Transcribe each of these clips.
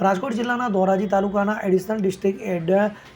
રાજકોટ જિલ્લાના ધોરાજી તાલુકાના additional district add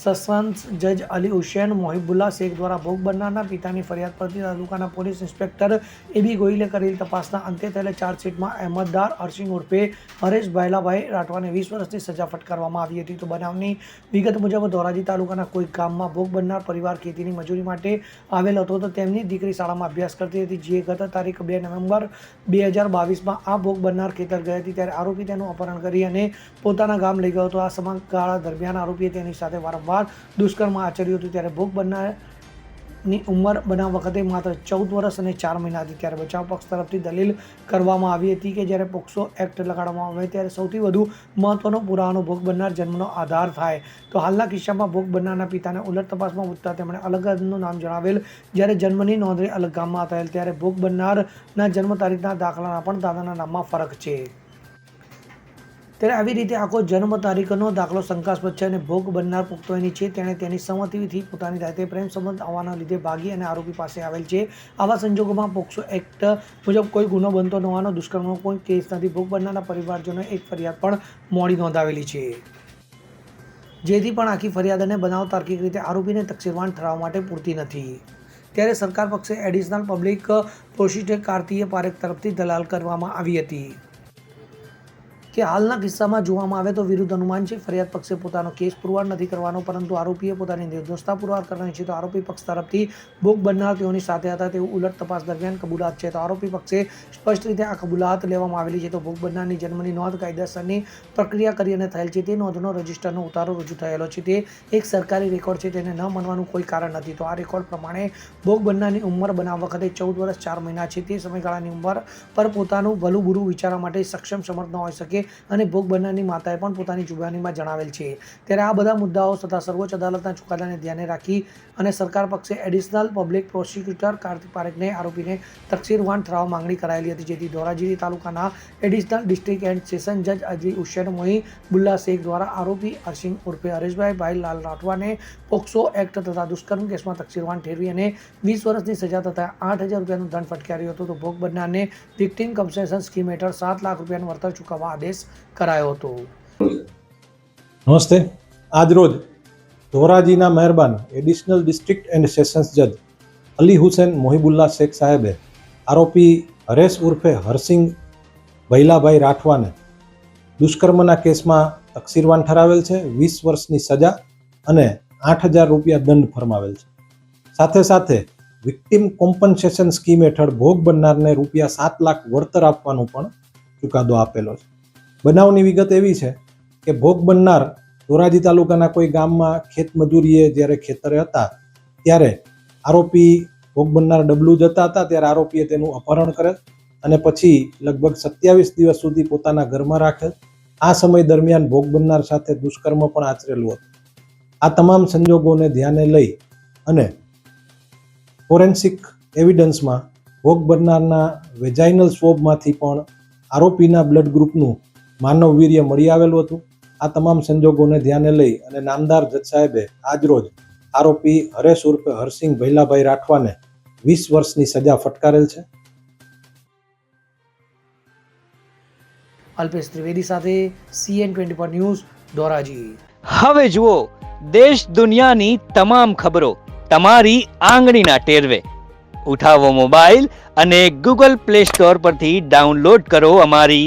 suspense જજ અલી હુસેન મોહિબુલ્લા શેખ દ્વારા ભોગ બનનારના પિતાની ફરિયાદ પરથી તાલુકાના પોલીસ ઇન્સ્પેક્ટર એબી ગોહિલે કરેલી તપાસના અંતે થયેલા ચાર્જશીટમાં અહેમદદાર હરસિંહ ઉર્ફે હરેશ ભાયલાભાઈ રાઠવાને વીસ વર્ષની સજા ફટકારવામાં આવી હતી. તો બનાવની વિગત મુજબ ધોરાજી તાલુકાના કોઈ ગામમાં ભોગ બનનાર પરિવાર ખેતીની મજૂરી માટે આવેલ હતો તો તેમની દીકરી શાળામાં અભ્યાસ કરતી હતી, જે ગત તારીખ બે નવેમ્બર બે હજાર બાવીસમાં આ ભોગ બનનાર ખેતર ગઈ હતી. ત્યારે આરોપી તેનું અપહરણ કરી અને પોતાના ગામ લઈ ગયો હતો. આ સમયગાળા દરમિયાન આરોપીએ તેની સાથે વારંવાર દુષ્કર્મ આચર્યું હતું. ત્યારે ભોગ બનનારની ઉંમર બનાવ વખતે માત્ર ચૌદ વર્ષ અને ચાર મહિના હતી. ત્યારે બચાવ પક્ષ તરફથી દલીલ કરવામાં આવી હતી કે જ્યારે પોક્સો એક્ટ લગાડવામાં આવે ત્યારે સૌથી વધુ મહત્વનો પુરાવાનો ભોગ બનનાર જન્મનો આધાર થાય. તો હાલના કિસ્સામાં ભોગ બનનારના પિતાને ઉલટ તપાસમાં પૂછતા તેમણે અલગનું નામ જણાવેલ. જ્યારે જન્મની નોંધણી અલગ ગામમાં થયેલ, ત્યારે ભોગ બનનારના જન્મ તારીખના દાખલાના પણ દાદાના નામમાં ફરક છે. ત્યારે આવી રીતે આખો જન્મ તારીખનો દાખલો શંકાસ્પદ છે અને ભોગ બનનાર પુખ્તોની છે. તેણે તેની સંમતિથી પોતાની જાતે પ્રેમ સંબંધ આવવાના લીધે ભાગી અને આરોપી પાસે આવેલ છે. આવા સંજોગોમાં પોક્સો એક્ટ મુજબ કોઈ ગુનો બનતો ન હોવાનો દુષ્કર્મનો કોઈ કેસ નથી. ભોગ બનનારના પરિવારજનોએ એક ફરિયાદ પણ મોડી નોંધાવેલી છે. જેથી પણ આખી ફરિયાદ અને બનાવ તાર્કિક રીતે આરોપીને તકસીરવાન ઠરાવવા માટે પૂરતી નથી. ત્યારે સરકાર પક્ષે additional public prosecutor Kartik Parekh તરફથી દલાલ કરવામાં આવી હતી. કે હાલના કિસ્સામાં જોવામાં આવે તો વિરુદ્ધ અનુમાન છે. ફરિયાદ પક્ષે પોતાનો કેસ પુરવાર નથી કરવાનો, પરંતુ આરોપીએ પોતાની નિર્દોષતા પુરવાર કરવાની છે. તો આરોપી પક્ષ તરફથી ભોગ બનનાર તેઓની સાથે હતા. તેવું ઉલટ તપાસ દરમિયાન કબૂલાત છે. તો આરોપી પક્ષે સ્પષ્ટ રીતે આ કબૂલાત લેવામાં આવેલી છે. તો ભોગ બનનારની જન્મની નોંધ કાયદેસરની પ્રક્રિયા કરીને થયેલ છે. તે નોંધનો રજિસ્ટરનો ઉતારો રજૂ થયેલો છે. તે એક સરકારી રેકોર્ડ છે. તેને ન માનવાનું કોઈ કારણ નથી. તો આ રેકોર્ડ પ્રમાણે ભોગ બનનારની ઉંમર બનાવ વખતે ચૌદ વર્ષ ચાર મહિના છે. તે સમયગાળાની ઉંમર પર પોતાનું ભલું બુરું વિચારવા માટે સક્ષમ સમર્થ ન હોઈ શકે. અને ભોગ બનનારની માતાએ પણ પોતાની જુબાનીમાં જણાવેલ છે. ત્યારે આ બધા મુદ્દાઓ તથા સર્વોચ્ચ અદાલતના ચુકાદાને ધ્યાને રાખી અને સરકાર પક્ષે એડિશનલ પબ્લિક પ્રોસિક્યુટર કાર્તિક પારેખને આરોપીને તકસીરવાન ઠરાવ માંગણી કરાયેલી હતી, જેથી ધોરાજીરી તાલુકાના એડિશનલ ડિસ્ટ્રિક્ટ એન્ડ સેશન જજ અજી હુસેન મોહી બુલ્લા શેખ દ્વારા આરોપી અરસિંગ ઉર્ફે હરેશભાઈ ભાઈ લાલ રાઠવાને પોક્સો એક્ટ તથા દુષ્કર્મ કેસમાં તકસીરવાન ઠેરવી અને વીસ વર્ષની સજા તથા આઠ હજાર રૂપિયાનું દંડ ફટકાર્યું હતું. તો ભોગ બનનારને વિક્ટીમ કમ્પન્સેશન સ્કીમ હેઠળ સાત લાખ રૂપિયાનું વળતર ચૂકવવા આદેશ કરાયો હતો. નમસ્તે. આજરોજ ધોરાજીના મહેરબાન એડિશનલ ડિસ્ટ્રિક્ટ એન્ડ સેશન્સ જજ અલી હુસેન મોહિબુલ્લા શેખ સાહેબે આરોપી હરેશ ઉર્ફે હરસિંગ ભૈલાભાઈ રાઠવાને દુષ્કર્મના કેસમાં તકસીરવાન ઠરાવેલ છે, વીસ વર્ષની સજા અને આઠ હજાર રૂપિયા દંડ ફરમાવેલ છે. સાથે સાથે વિક્ટિમ કોમ્પન્સેશન સ્કીમ હેઠળ ભોગ બનનારને રૂપિયા સાત લાખ વળતર આપવાનો પણ ચુકાદો આપેલો છે. બનાવની વિગત એવી છે કે ભોગ બનનાર ધોરાજી તાલુકાના કોઈ ગામમાં ખેત મજૂરીએ જ્યારે ખેતરે હતા, ત્યારે આરોપી ભોગ બનનાર ડબલું જતા હતા, ત્યારે આરોપીએ તેનું અપહરણ કરેલ અને પછી લગભગ સત્યાવીસ દિવસ સુધી પોતાના ઘરમાં રાખેલ. આ સમય દરમિયાન ભોગ બનનાર સાથે દુષ્કર્મ પણ આચરેલું હતું. આ તમામ સંજોગોને ધ્યાને લઈ અને ફોરેન્સિક એવિડન્સમાં ભોગ બનનારના વેજાઇનલ સ્વોબમાંથી પણ આરોપીના બ્લડ ગ્રુપનું માનવ વીર્ય મળી આવેલું હતું. આ તમામ સંજોગોને ધ્યાને લઈ અને નામદાર જજ સાહેબે આજરોજ આરોપી હરેશ ઉર્ફે હરસિંહ ભૈલાભાઈ રાઠવાને વીસ વર્ષની સજા ફટકારેલ છે. અલ્પેશ ત્રિવેદી સાથે CN twenty four news Dhoraji. હવે જુઓ દેશ દુનિયાની તમામ ખબરો તમારી આંગળીના ટેરવે. ઉઠાવો મોબાઈલ અને ગૂગલ પ્લે સ્ટોર પરથી ડાઉનલોડ કરો અમારી